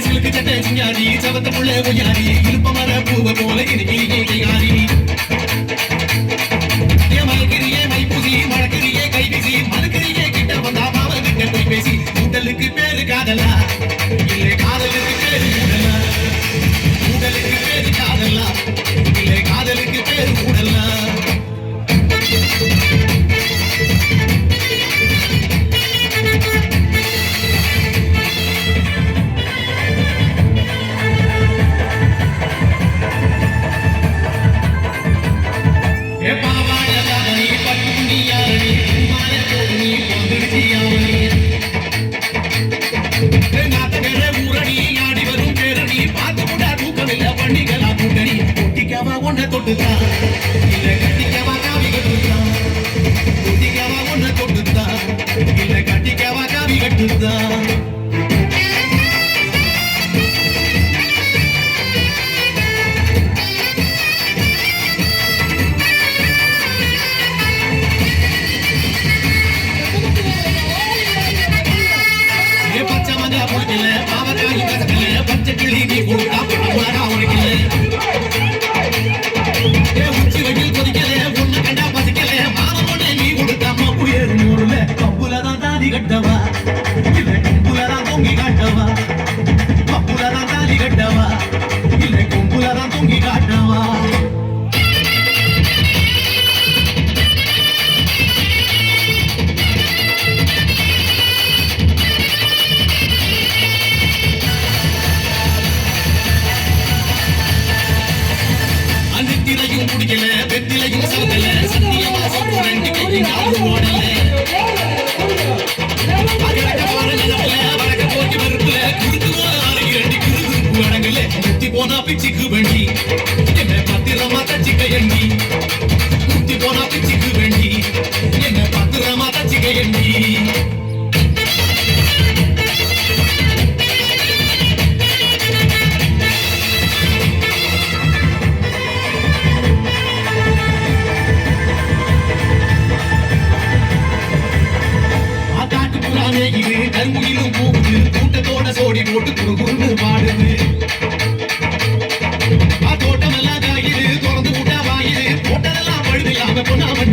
சிலுக்கு சட்டை சிங்காரி சவத்த புள்ள பொய்யாரி இருப்பமர பூவ போல இனிமையை கையாரி to be back. கட்டவா? இல்ல கொம்புல தான் காட்டவா? கப்புல தான் கட்டவா? இல்ல கொம்புல தான் காட்டவா? அந்தித்திலையும் முடிக்கல வெத்திலையும் சவக்கல சத்தியமா சொல்றேன் ரெண்டு கையும் போனா பிச்சுக்கு வேண்டி என்ன பத்திரமா தச்சிக்க எண்ணி. முத்தி போனா பிச்சுக்கு வேண்டி என்ன பத்திரமா தச்சிக்க எண்ணி. ஆட்டாட்டு புறானே இது கருங்குயிலும் போகுது கூட்டத்தோட சோடி போட்டு குறுகுறுன்னு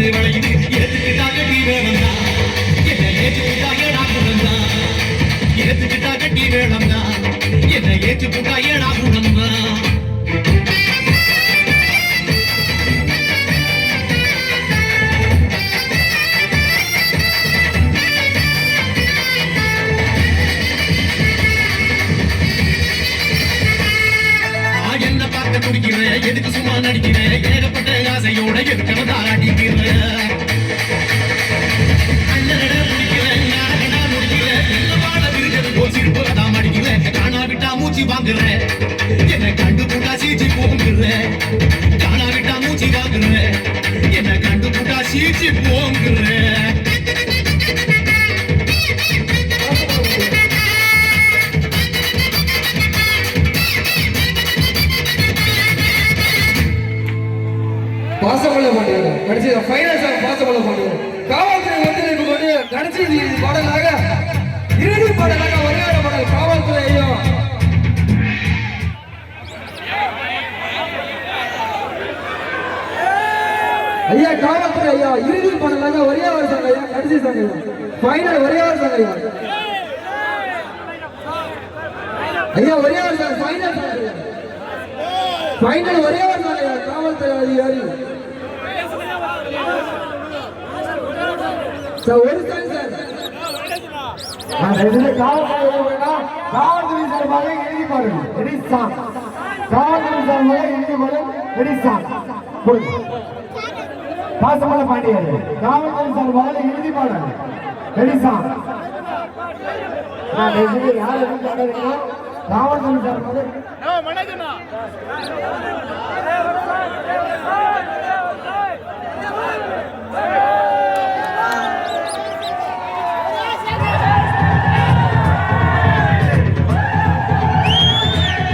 வந்து விளையுது ஏத்துக்கிட்டா கட்டி வேணும் தான் என்ன ஏத்துக்கிட்டா ஏடா தான் ஏத்துக்கிட்டா கட்டி வேணும் தான் என்ன ஏத்துக்கிட்டா ஏடா தான் எதுக்கு சும்மா நடிக்கிறேன்? ஏகப்பட்ட ஆசையோட எதுக்கு மூச்சு வாங்குறேன் என்னை கண்டு புட்டா சீச்சி போங்குறேன் காணா விட்டா மூச்சு வாங்குறேன் என்னை கண்டு புட்டா சீச்சி போங்குறேன் பாசமல்ல பாண்டியன் கடைசி ஃபைனல் சாங் பாசமல்ல பாண்டியன் காவல்துறை ஒத்துழைப்பு வந்து கடைசி பாடலாக ஐயா காவல்துறை ஐயா இறுதி பண்ணலாங்க ஒரே ஒரு சாங் ஐயா கடைசி சாங் ஃபைனல் ஒரே ஒரு சாங் ஐயா. ஐயா ஒரே ஒரு சாங் ஃபைனல் ஃபைனல் ஒரே ஒரு சாங் ஐயா காவல்துறை அதிகாரி. சார் ஒரு சாங் சார் காவல்துறை வேண்டாம். சார்பாக எழுதி பாருங்க. காவல்துறை சார்பாக எழுதி பாருங்க. பாசமான பாண்டியர். நாமக்கல் சார் முதல்ல எழுதி பாடம் ரெடிசா ராவணன் சார் முதல்ல